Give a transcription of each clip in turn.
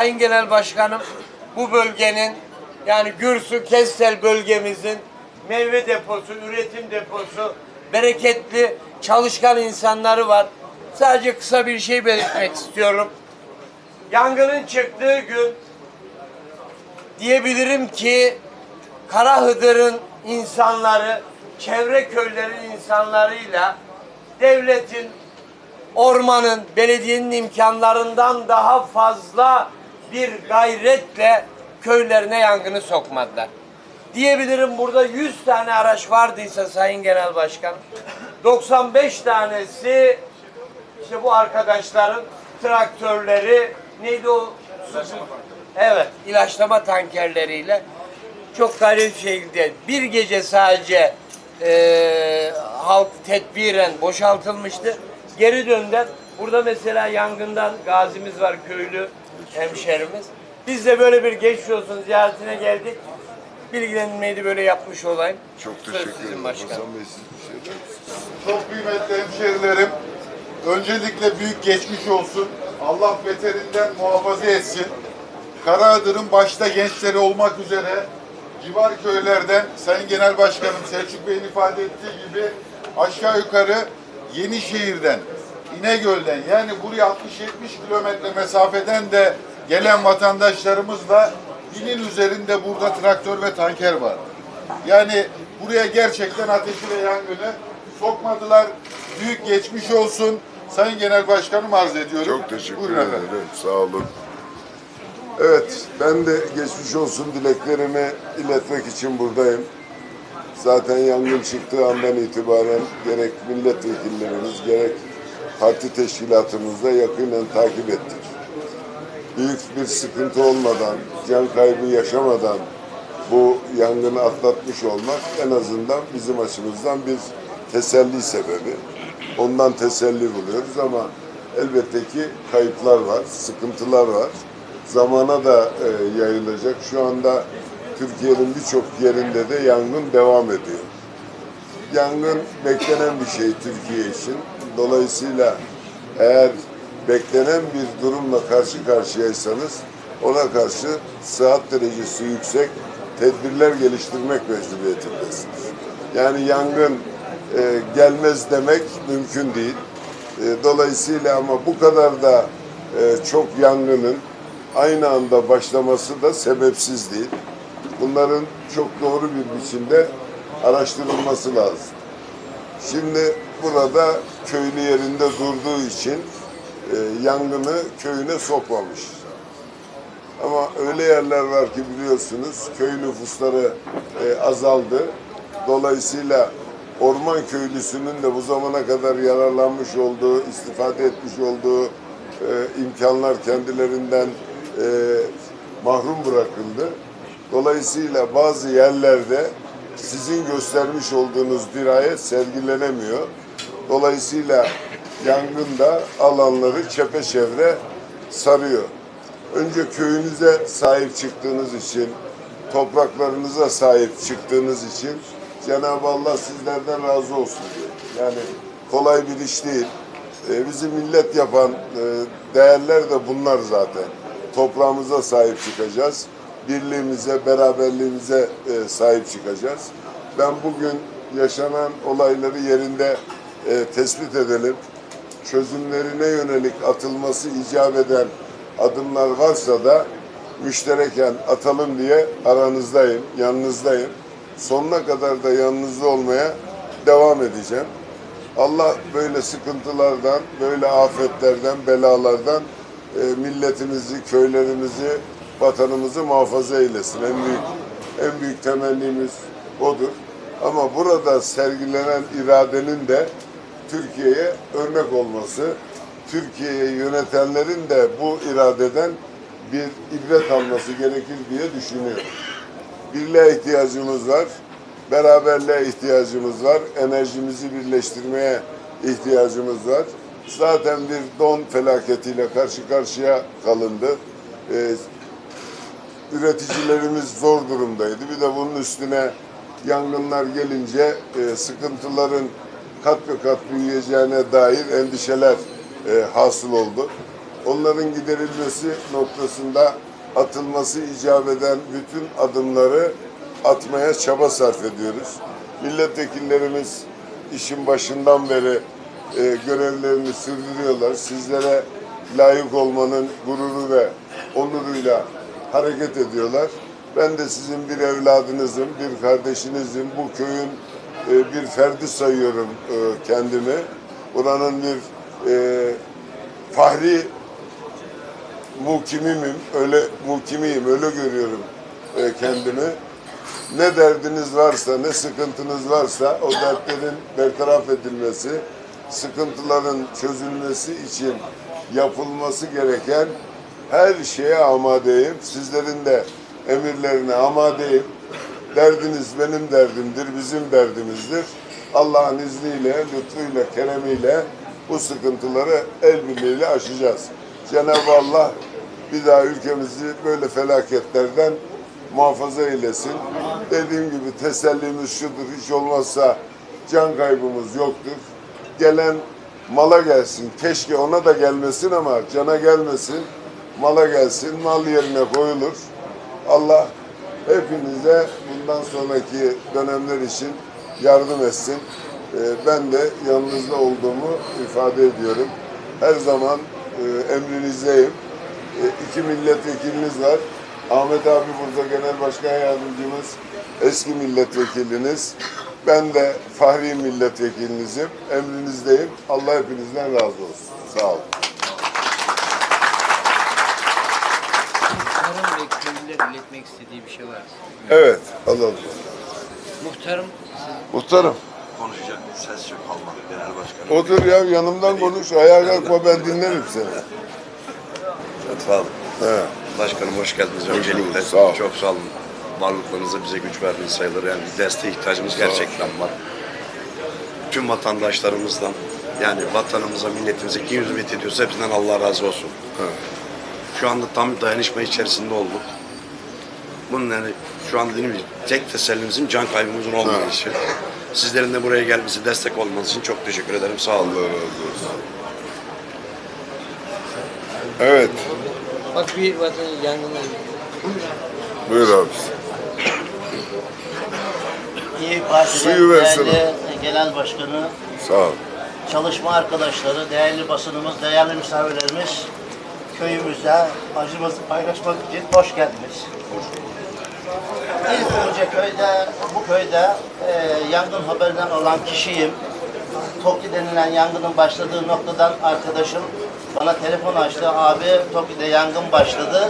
Sayın Genel Başkanım bu bölgenin yani Gürsu Kestel bölgemizin meyve deposu, üretim deposu, bereketli çalışkan insanları var. Sadece kısa bir şey belirtmek istiyorum. Yangının çıktığı gün diyebilirim ki Karahıdır'ın insanları, çevre köylerin insanlarıyla devletin, ormanın, belediyenin imkanlarından daha fazla bir gayretle köylerine yangını sokmadılar. Diyebilirim burada 100 tane araç vardıysa Sayın Genel Başkan, 95 tanesi işte bu arkadaşların traktörleri neydi o? Evet, ilaçlama tankerleriyle çok bir şekilde bir gece sadece eee, halk tedbiren boşaltılmıştı. Geri döndüler. Burada mesela yangından gazimiz var köylü hemşerimiz. Biz de böyle bir geçmiş olsun ziyaretine geldik. Bilgilenmeyi de böyle yapmış olayım. Çok Söz teşekkür sizin ederim. başkanım. Hasan Bey siz bir şey? Çok kıymetli hemşehrilerim, öncelikle büyük geçmiş olsun. Allah beterinden muhafaza etsin. Karaadır'ın başta gençleri olmak üzere civar köylerden Sayın Genel Başkanım Selçuk Bey'in ifade ettiği gibi aşağı yukarı Yenişehir'den, İnegöl'den yani buraya 60-70 kilometre mesafeden de gelen vatandaşlarımızla binin üzerinde burada traktör ve tanker var. Yani buraya gerçekten ateşi ve yangını sokmadılar. Büyük geçmiş olsun. Sayın Genel Başkanım arz ediyorum. Çok teşekkür Buyurun efendim. ederim. Sağ olun. Evet, ben de geçmiş olsun dileklerimi iletmek için buradayım. Zaten yangın çıktığı andan itibaren gerek milletvekillerimiz gerek parti teşkilatımızda yakinen takip ettik. Büyük bir sıkıntı olmadan, can kaybı yaşamadan bu yangını atlatmış olmak en azından bizim açımızdan bir teselli sebebi. Ondan teselli buluyoruz ama elbette ki kayıplar var, sıkıntılar var. Zamana da e, yayılacak. Şu anda Türkiye'nin birçok yerinde de yangın devam ediyor. Yangın beklenen bir şey Türkiye için. Dolayısıyla eğer beklenen bir durumla karşı karşıyaysanız ona karşı sıhhat derecesi yüksek tedbirler geliştirmek mecburiyetindesiniz. Yani yangın e, gelmez demek mümkün değil. E, dolayısıyla ama bu kadar da e, çok yangının aynı anda başlaması da sebepsiz değil. Bunların çok doğru bir biçimde araştırılması lazım. Şimdi burada köylü yerinde durduğu için e, yangını köyüne sokmamış. Ama öyle yerler var ki biliyorsunuz köy nüfusları e, azaldı. Dolayısıyla orman köylüsünün de bu zamana kadar yararlanmış olduğu, istifade etmiş olduğu e, imkanlar kendilerinden e, mahrum bırakıldı. Dolayısıyla bazı yerlerde sizin göstermiş olduğunuz dirayet sergilenemiyor. Dolayısıyla yangın da alanları çepeçevre sarıyor. Önce köyünüze sahip çıktığınız için, topraklarınıza sahip çıktığınız için Cenab-ı Allah sizlerden razı olsun diyor. Yani kolay bir iş değil. Ee, bizi millet yapan e, değerler de bunlar zaten. Toprağımıza sahip çıkacağız. Birliğimize, beraberliğimize e, sahip çıkacağız. Ben bugün yaşanan olayları yerinde e, tespit edelim. Çözümlerine yönelik atılması icap eden adımlar varsa da müştereken atalım diye aranızdayım, yanınızdayım. Sonuna kadar da yanınızda olmaya devam edeceğim. Allah böyle sıkıntılardan, böyle afetlerden, belalardan e, milletimizi, köylerimizi, vatanımızı muhafaza eylesin. En büyük en büyük temennimiz odur. Ama burada sergilenen iradenin de Türkiye'ye örnek olması, Türkiye'yi yönetenlerin de bu iradeden bir ibret alması gerekir diye düşünüyorum. Birliğe ihtiyacımız var, beraberliğe ihtiyacımız var, enerjimizi birleştirmeye ihtiyacımız var. Zaten bir don felaketiyle karşı karşıya kalındı. Ee, üreticilerimiz zor durumdaydı. Bir de bunun üstüne yangınlar gelince e, sıkıntıların kat be kat büyüyeceğine dair endişeler e, hasıl oldu. onların giderilmesi noktasında atılması icap eden bütün adımları atmaya çaba sarf ediyoruz. Milletvekillerimiz işin başından beri e, görevlerini sürdürüyorlar. Sizlere layık olmanın gururu ve onuruyla hareket ediyorlar. Ben de sizin bir evladınızım, bir kardeşinizim. Bu köyün bir ferdi sayıyorum e, kendimi. Buranın bir e, fahri mukimimim, öyle mukimiyim, öyle görüyorum e, kendimi. Ne derdiniz varsa, ne sıkıntınız varsa o dertlerin bertaraf edilmesi, sıkıntıların çözülmesi için yapılması gereken her şeye amadeyim. Sizlerin de emirlerine amadeyim. Derdiniz benim derdimdir, bizim derdimizdir. Allah'ın izniyle, lütfuyla, keremiyle bu sıkıntıları el birliğiyle aşacağız. Cenab-ı Allah bir daha ülkemizi böyle felaketlerden muhafaza eylesin. Dediğim gibi tesellimiz şudur, hiç olmazsa can kaybımız yoktur. Gelen mala gelsin, keşke ona da gelmesin ama cana gelmesin, mala gelsin, mal yerine koyulur. Allah hepinize bundan sonraki dönemler için yardım etsin. Ee, Ben de yanınızda olduğumu ifade ediyorum. Her zaman e, emrinizdeyim. E, iki milletvekiliniz var. Ahmet abi burada genel başkan yardımcımız, eski milletvekiliniz. Ben de fahri milletvekilinizim. Emrinizdeyim. Allah hepinizden razı olsun. Sağ olun. Muhtarım ve iletmek istediği bir şey var. Evet, alalım. Muhtarım Muhtarım, konuşacak ses yok Allah genel başkanım. otur ya yanımdan konuş. Ayağa kalkma ben dinlerim seni. Lütfü abi. He. Başkanım hoş geldiniz öncelikle. Sağ ol. Çok sağ olun. Varlıklarınızı bize güç verdiğiniz sayılır. Yani bir desteğe ihtiyacımız gerçekten var. Tüm vatandaşlarımızdan yani vatanımıza, milletimize kim hizmet ediyorsa hepsinden Allah razı olsun. Şu anda tam dayanışma içerisinde olduk. Bunun yani şu an dediğim gibi tek tesellimizin can kaybımızın olmayışı. Sizlerin de buraya gelmesi, destek olmanız için çok teşekkür ederim. Sağ olun. Allah razı olsun. Evet, bak bir vatan yangını buyur abi. İyi Parti'den Suyu versene. değerli genel başkanı, Sağ ol. çalışma arkadaşları, değerli basınımız, değerli misafirlerimiz köyümüzde acımızı paylaşmak için hoş geldiniz. İlk önce köyde, bu köyde e, yangın haberinden olan kişiyim. Toki denilen yangının başladığı noktadan arkadaşım bana telefon açtı. Abi Toki'de yangın başladı.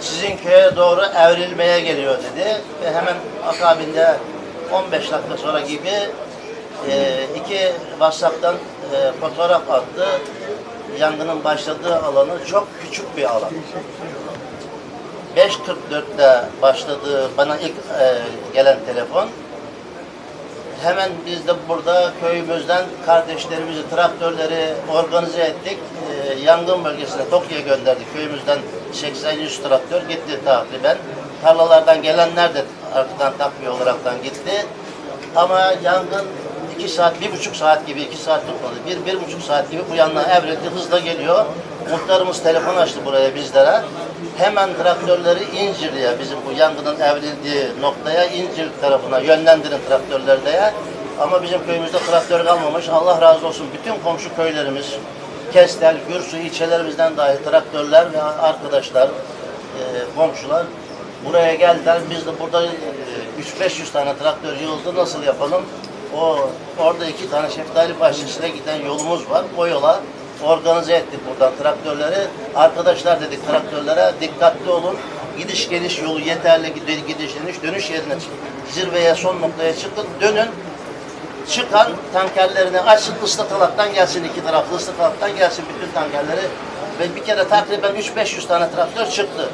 Sizin köye doğru evrilmeye geliyor dedi. Ve hemen akabinde 15 dakika sonra gibi e, iki WhatsApp'tan e, fotoğraf attı. Yangının başladığı alanı çok küçük bir alan. 5.44'te başladı bana ilk e, gelen telefon. Hemen biz de burada köyümüzden kardeşlerimizi, traktörleri organize ettik. E, yangın bölgesine Tokyo'ya gönderdik. Köyümüzden 80-100 traktör gitti takriben. Tarlalardan gelenler de arkadan takviye olaraktan gitti. Ama yangın iki saat, bir buçuk saat gibi, iki saat tutmadı. Bir, bir buçuk saat gibi bu yanına evrildi, hızla geliyor. Muhtarımız telefon açtı buraya bizlere. Hemen traktörleri İncirli'ye, bizim bu yangının evrildiği noktaya, İncir tarafına yönlendirin traktörleri diye. Ama bizim köyümüzde traktör kalmamış. Allah razı olsun bütün komşu köylerimiz, Kestel, Gürsu ilçelerimizden dahi traktörler ve arkadaşlar, e, komşular buraya geldiler. Biz de burada e, 3-500 tane traktör yığıldı. Nasıl yapalım? O orada iki tane şeftali bahçesine giden yolumuz var. O yola organize ettik buradan traktörleri. Arkadaşlar dedik traktörlere dikkatli olun. Gidiş geliş yolu yeterli gid- gidiş dönüş dönüş yerine çık- zirveye son noktaya çıkın dönün çıkan tankerlerini açsın ıslatalaktan gelsin iki taraflı ıslatalaktan gelsin bütün tankerleri ve bir kere takriben 3-500 tane traktör çıktı.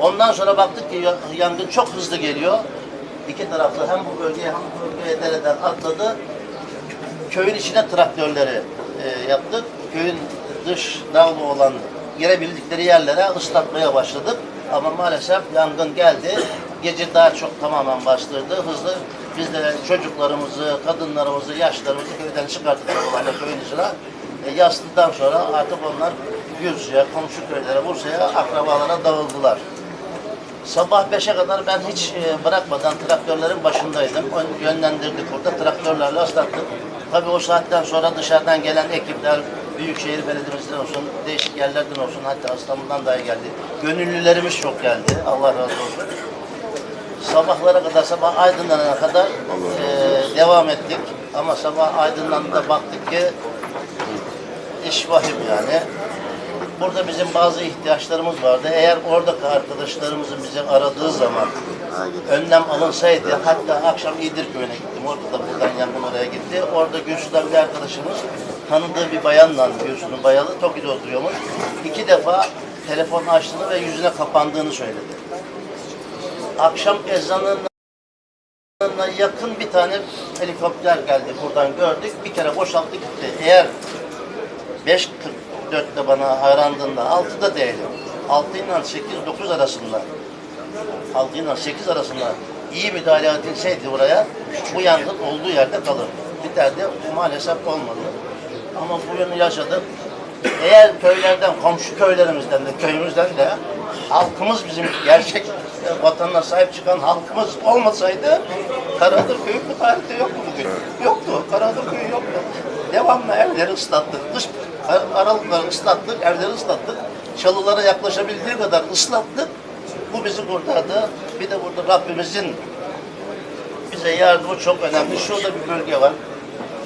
Ondan sonra baktık ki ya- yangın çok hızlı geliyor. İki taraflı hem bu bölgeye hem bu bölgeye dereden atladı. Köyün içine traktörleri e, yaptık. Köyün dış dağlı olan girebildikleri yerlere ıslatmaya başladık. Ama maalesef yangın geldi. Gece daha çok tamamen bastırdı. Hızlı biz de çocuklarımızı, kadınlarımızı, yaşlarımızı köyden çıkarttık olan köyün içine. E, yastıktan sonra artık onlar Gürcü'ye, komşu köylere, Bursa'ya, akrabalara dağıldılar. Sabah 5'e kadar ben hiç e, bırakmadan traktörlerin başındaydım. Yönlendirdik orada, traktörlerle ıslattık. Tabii o saatten sonra dışarıdan gelen ekipler, Büyükşehir Belediye'mizden olsun, değişik yerlerden olsun, hatta İstanbul'dan dahi geldi. Gönüllülerimiz çok geldi, Allah razı olsun. Sabahlara kadar, sabah aydınlanana kadar e, devam ettik. Ama sabah aydınlandığında baktık ki iş vahim yani. Burada bizim bazı ihtiyaçlarımız vardı. Eğer oradaki arkadaşlarımızın bizi aradığı zaman önlem alınsaydı, hatta akşam İdir köyüne gittim. Orada da buradan yangın oraya gitti. Orada Gülsu'dan bir arkadaşımız tanıdığı bir bayanla Gülsu'nun bayalı Toki'de oturuyormuş. İki defa telefon açtığını ve yüzüne kapandığını söyledi. Akşam ezanına yakın bir tane helikopter geldi. Buradan gördük. Bir kere boşalttı gitti. Eğer 5.44'te bana arandığında 6'da değilim. 6 ile 8, 9 arasında 6 ile 8 arasında iyi müdahale edilseydi buraya bu yangın olduğu yerde kalır. Biterdi. Maalesef olmadı. Ama bu yönü yaşadık. Eğer köylerden, komşu köylerimizden de, köyümüzden de halkımız bizim gerçek vatanına sahip çıkan halkımız olmasaydı Karadır köyü bu tarihte yoktu bugün. Yoktu. Karadır köyü yoktu. Devamlı evleri ıslattık. Dış aralıkları ıslattık, evleri ıslattık. Çalılara yaklaşabildiği kadar ıslattık. Bu bizi kurtardı. Bir de burada Rabbimizin bize yardımı çok önemli. Şurada bir bölge var.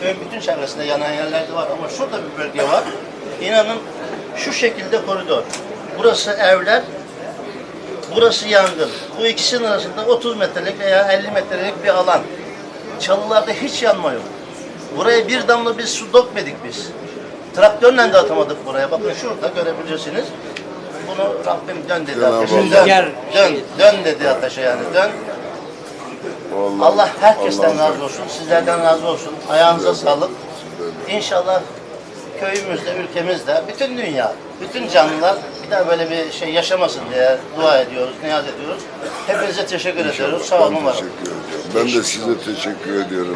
Köyün bütün çevresinde yanan yerler de var ama şurada bir bölge var. İnanın şu şekilde koridor. Burası evler, burası yangın. Bu ikisinin arasında 30 metrelik veya 50 metrelik bir alan. Çalılarda hiç yanma yok. Buraya bir damla biz su dökmedik biz. Traktörle de atamadık buraya. Bakın şurada görebilirsiniz. Bunu Rabbim dön dedi ateşe. Dön, dön, dön dedi ateşe yani dön. Allah, Allah herkesten Allah- razı olsun, sizlerden razı olsun. Ayağınıza sağlık. İnşallah köyümüzde, ülkemizde, bütün dünya, bütün canlılar bir daha böyle bir şey yaşamasın diye dua ediyoruz, niyaz ediyoruz. Hepinize teşekkür ediyoruz. Sağ olun, Ben teşekkür ediyorum. Ben de size teşekkür ediyorum.